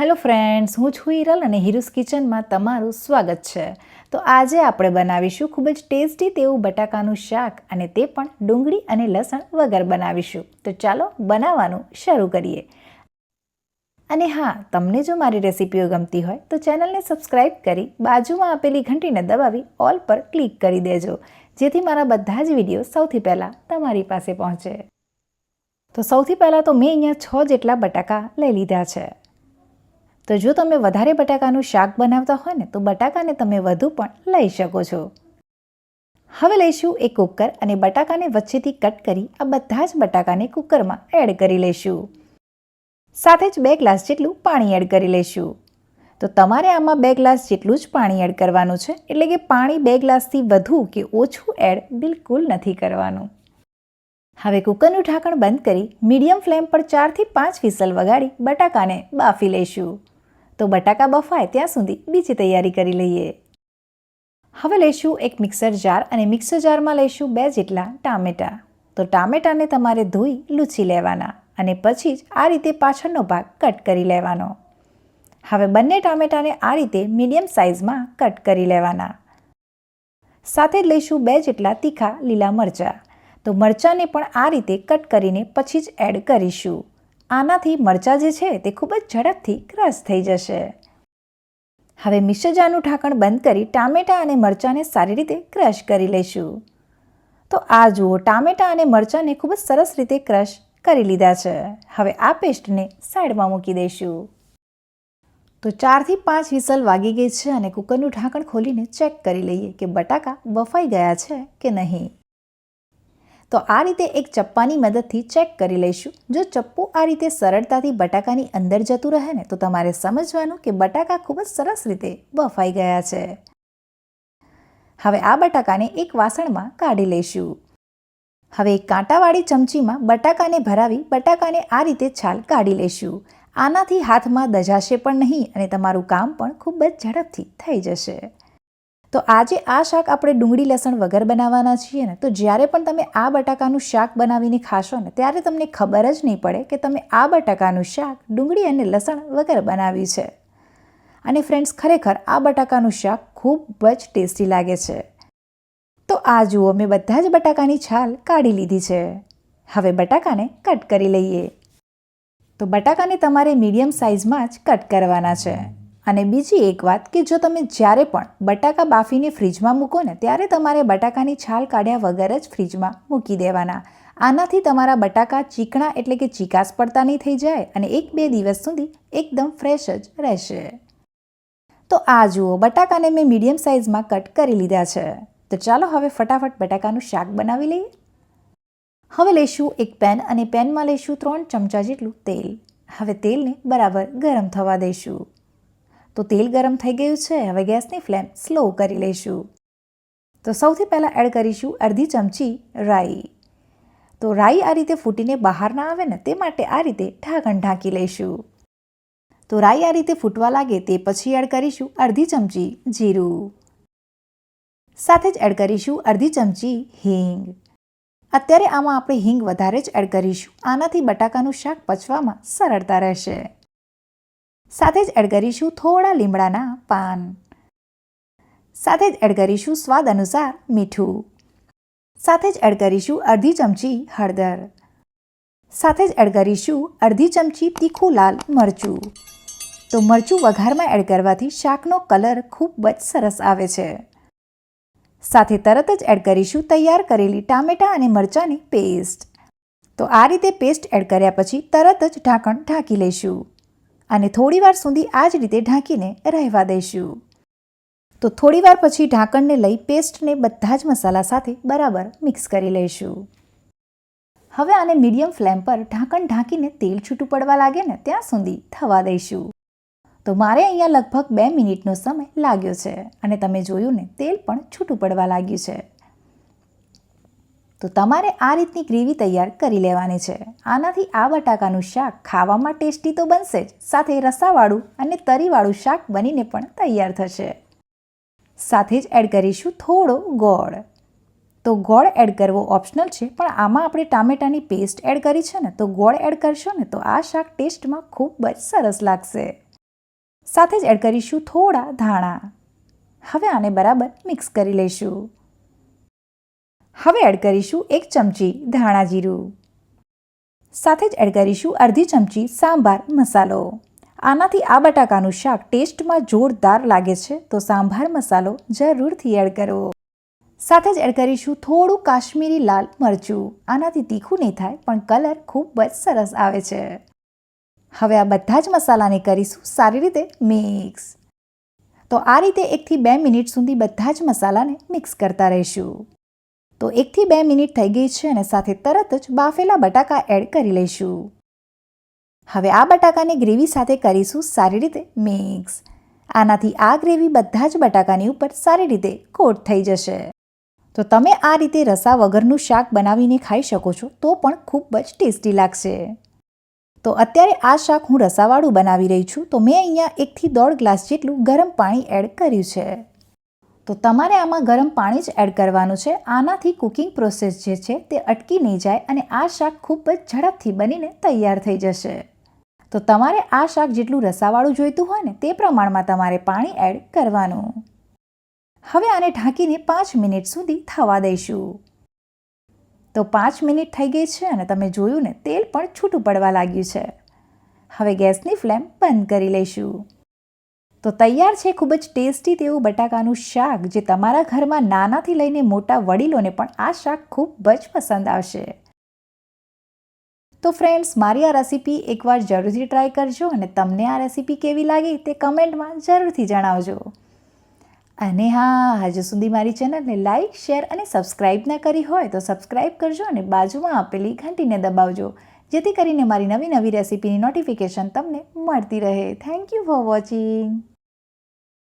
Hello friends, હું છું હિરલ અને હિરુસ કિચનમાં તમારું સ્વાગત છે. તો આજે આપણે બનાવીશું ખૂબ જ ટેસ્ટી તેવું બટાકાનું શાક અને તે પણ ડુંગળી અને લસણ વગર બનાવીશું. તો ચાલો બનાવવાનું શરૂ કરીએ. અને હા, તમને જો મારી રેસિપીઓ ગમતી હોય તો ચેનલને સબસ્ક્રાઈબ કરી બાજુમાં આપેલી ઘંટીને દબાવી ઓલ પર ક્લિક કરી દેજો, જેથી મારા બધા જ વીડિયો સૌથી પહેલાં તમારી પાસે પહોંચે. તો સૌથી પહેલાં તો મેં અહીંયા છ જેટલા બટાકા લઈ લીધા છે. તો જો તમે વધારે બટાકાનું શાક બનાવતા હોય ને, તો બટાકાને તમે વધુ પણ લઈ શકો છો. હવે લઈશું એક કુકર અને બટાકાને વચ્ચેથી કટ કરી આ બધા જ બટાકાને કુકરમાં એડ કરી લઈશું. સાથે જ બે ગ્લાસ જેટલું પાણી એડ કરી લઈશું. તો તમારે આમાં બે ગ્લાસ જેટલું જ પાણી એડ કરવાનું છે, એટલે કે પાણી બે ગ્લાસથી વધુ કે ઓછું એડ બિલકુલ નથી કરવાનું. હવે કુકરનું ઢાંકણ બંધ કરી મીડિયમ ફ્લેમ પર ચારથી પાંચ વિસલ વગાડી બટાકાને બાફી લઈશું. તો બટાકા બફાય ત્યાં સુધી બીજી તૈયારી કરી લઈએ. હવે લઈશું એક મિક્સર જાર અને મિક્સર જારમાં લઈશું બે જેટલા ટામેટાં. તો ટામેટાને તમારે ધોઈ લૂછી લેવાના અને પછી જ આ રીતે પાછળનો ભાગ કટ કરી લેવાનો. હવે બંને ટામેટાને આ રીતે મીડિયમ સાઇઝમાં કટ કરી લેવાના. સાથે જ લઈશું બે જેટલા તીખા લીલા મરચાં. તો મરચાંને પણ આ રીતે કટ કરીને પછી જ એડ કરીશું. આનાથી મરચાં જે છે તે ખૂબ જ ઝડપથી ક્રશ થઈ જશે. હવે મિશ્રજાનું ઢાંકણ બંધ કરી ટામેટાં અને મરચાંને સારી રીતે ક્રશ કરી લઈશું. તો આ જુઓ, ટામેટાં અને મરચાંને ખૂબ જ સરસ રીતે ક્રશ કરી લીધા છે. હવે આ પેસ્ટને સાઈડમાં મૂકી દઈશું. તો ચારથી પાંચ વિસલ વાગી ગઈ છે અને કુકરનું ઢાંકણ ખોલીને ચેક કરી લઈએ કે બટાકા બફાઈ ગયા છે કે નહીં. તો આ રીતે એક ચપ્પાની મદદથી ચેક કરી લઈશું. જો ચપ્પુ આ રીતે સરળતાથી બટાકાની અંદર જતું રહે ને, તો તમારે સમજવાનું કે બટાકા ખૂબ જ સરસ રીતે બફાઈ ગયા છે. હવે આ બટાકાને એક વાસણમાં કાઢી લઈશું. હવે કાંટાવાળી ચમચીમાં બટાકાને ભરાવી બટાકાને આ રીતે છાલ કાઢી લઈશું. આનાથી હાથમાં દજાશે પણ નહીં અને તમારું કામ પણ ખૂબ જ ઝડપથી થઈ જશે. તો આજે આ શાક આપણે ડુંગળી લસણ વગર બનાવવાના છીએ ને, તો જ્યારે પણ તમે આ બટાકાનું શાક બનાવીને ખાશો ને, ત્યારે તમને ખબર જ નહીં પડે કે તમે આ બટાકાનું શાક ડુંગળી અને લસણ વગર બનાવ્યું છે. અને ફ્રેન્ડ્સ ખરેખર આ બટાકાનું શાક ખૂબ જ ટેસ્ટી લાગે છે. તો આ જુઓ, મેં બધા જ બટાકાની છાલ કાઢી લીધી છે. હવે બટાકાને કટ કરી લઈએ. તો બટાકાને તમારે મીડિયમ સાઇઝમાં જ કટ કરવાના છે. અને બીજી એક વાત કે જો તમે જ્યારે પણ બટાકા બાફીને ફ્રીજમાં મૂકો ને, ત્યારે તમારે બટાકાની છાલ કાઢ્યા વગર જ ફ્રીજમાં મૂકી દેવાના. આનાથી તમારા બટાકા ચીકણા એટલે કે ચીકાસ પડતા નહીં થઈ જાય અને એક બે દિવસ સુધી એકદમ ફ્રેશ જ રહેશે. તો આ જુઓ, બટાકાને મેં મીડિયમ સાઇઝમાં કટ કરી લીધા છે. તો ચાલો હવે ફટાફટ બટાકાનું શાક બનાવી લઈએ. હવે લઈશું એક પેન અને પેનમાં લઈશું ત્રણ ચમચા જેટલું તેલ. હવે તેલને બરાબર ગરમ થવા દઈશું. તો તેલ ગરમ થઈ ગયું છે, હવે ગેસની ફ્લેમ સ્લો કરી લઈશું. તો સૌથી પહેલાં એડ કરીશું અડધી ચમચી રાઈ. તો રાઈ આ રીતે ફૂટીને બહાર ના આવે ને તે માટે આ રીતે ઢાંકણ ઢાંકી લઈશું. તો રાઈ આ રીતે ફૂટવા લાગે તે પછી એડ કરીશું અડધી ચમચી જીરું. સાથે જ એડ કરીશું અડધી ચમચી હિંગ. અત્યારે આમાં આપણે હિંગ વધારે જ એડ કરીશું. આનાથી બટાકાનું શાક પચવામાં સરળતા રહેશે. સાથે જ એડ થોડા લીમડાના પાન. સાથે જ એડ સ્વાદ અનુસાર મીઠું. સાથે જ એડ અડધી ચમચી હળદર. સાથે જ એડ અડધી ચમચી તીખું લાલ મરચું. તો મરચું વઘારમાં એડ કરવાથી શાકનો કલર ખૂબ જ સરસ આવે છે. સાથે તરત જ એડ કરીશું તૈયાર કરેલી ટામેટાં અને મરચાંની પેસ્ટ. તો આ રીતે પેસ્ટ એડ કર્યા પછી તરત જ ઢાંકણ ઢાંકી લઈશું. અને થોડીવાર સુધી આ જ રીતે ઢાંકીને રહેવા દઈશું. તો થોડીવાર પછી ઢાંકણને લઈ પેસ્ટને બધા જ મસાલા સાથે બરાબર મિક્સ કરી લઈશું. હવે આને મીડિયમ ફ્લેમ પર ઢાંકણ ઢાંકીને તેલ છૂટું પડવા લાગે ને ત્યાં સુધી થવા દઈશું. તો મારે અહીંયા લગભગ બે મિનિટનો સમય લાગ્યો છે અને તમે જોયું ને તેલ પણ છૂટું પડવા લાગ્યું છે. તો તમારે આ રીતની ગ્રેવી તૈયાર કરી લેવાની છે. આનાથી આ બટાકાનું શાક ખાવામાં ટેસ્ટી તો બનશે જ. સાથે રસાવાળું અને તરીવાળું શાક બનીને પણ તૈયાર થશે. સાથે જ એડ કરીશું થોડો ગોળ. તો ગોળ એડ કરવો ઓપ્શનલ છે, પણ આમાં આપણે ટામેટાની પેસ્ટ એડ કરી છે ને, તો ગોળ એડ કરશો ને, તો આ શાક ટેસ્ટમાં ખૂબ જ સરસ લાગશે. સાથે જ એડ કરીશું થોડા ધાણા. હવે આને બરાબર મિક્સ કરી લઈશું. હવે એડ કરીશું એક ચમચી ધાણા જીરું. સાથે જ એડ કરીશું અડધી ચમચી સાંભાર મસાલો. આનાથી આ બટાકાનું શાક ટેસ્ટમાં જોરદાર લાગે છે, તો સાંભાર મસાલો જરૂરથી એડ કરો. સાથે જ એડ કરીશું થોડું કાશ્મીરી લાલ મરચું. આનાથી તીખું નહીં થાય, પણ કલર ખૂબ જ સરસ આવે છે. હવે આ બધા જ મસાલાને કરીશું સારી રીતે મિક્સ. તો આ રીતે એકથી બે મિનિટ સુધી બધા જ મસાલાને મિક્સ કરતા રહીશું. તો એકથી બે મિનિટ થઈ ગઈ છે અને સાથે તરત જ બાફેલા બટાકા એડ કરી લઈશું. હવે આ બટાકાને ગ્રેવી સાથે કરીશું સારી રીતે મિક્સ. આનાથી આ ગ્રેવી બધા જ બટાકાની ઉપર સારી રીતે કોટ થઈ જશે. તો તમે આ રીતે રસા વગરનું શાક બનાવીને ખાઈ શકો છો તો પણ ખૂબ જ ટેસ્ટી લાગશે. તો અત્યારે આ શાક હું રસાવાળું બનાવી રહી છું તો મેં અહીંયા એકથી દોઢ ગ્લાસ જેટલું ગરમ પાણી એડ કર્યું છે. તો તમારે આમાં ગરમ પાણી જ એડ કરવાનું છે. આનાથી કુકિંગ પ્રોસેસ જે છે તે અટકી નહીં જાય અને આ શાક ખૂબ જ ઝડપથી બનીને તૈયાર થઈ જશે. તો તમારે આ શાક જેટલું રસાવાળું જોઈતું હોય ને તે પ્રમાણમાં તમારે પાણી એડ કરવાનું. હવે આને ઢાંકીને પાંચ મિનિટ સુધી થવા દઈશું. તો પાંચ મિનિટ થઈ ગઈ છે અને તમે જોયું ને તેલ પણ છૂટું પડવા લાગ્યું છે. હવે ગેસની ફ્લેમ બંધ કરી લઈશું. તો તૈયાર છે ખૂબ જ ટેસ્ટી તેવું બટાકાનું શાક, જે તમારા ઘરમાં નાનાથી લઈને મોટા વડીલોને પણ આ શાક ખૂબ જ પસંદ આવશે. તો ફ્રેન્ડ્સ મારી આ રેસીપી એકવાર જરૂરથી ટ્રાય કરજો અને તમને આ રેસીપી કેવી લાગી તે કમેન્ટમાં જરૂરથી જણાવજો. અને હા, હજુ સુધી મારી ચેનલને લાઇક શેર અને સબસ્ક્રાઇબ ના કરી હોય તો સબસ્ક્રાઇબ કરજો અને બાજુમાં આપેલી ઘંટીને દબાવજો, જેથી કરીને મારી નવી નવી રેસીપીની નોટિફિકેશન તમને મળતી રહે. Thank you for watching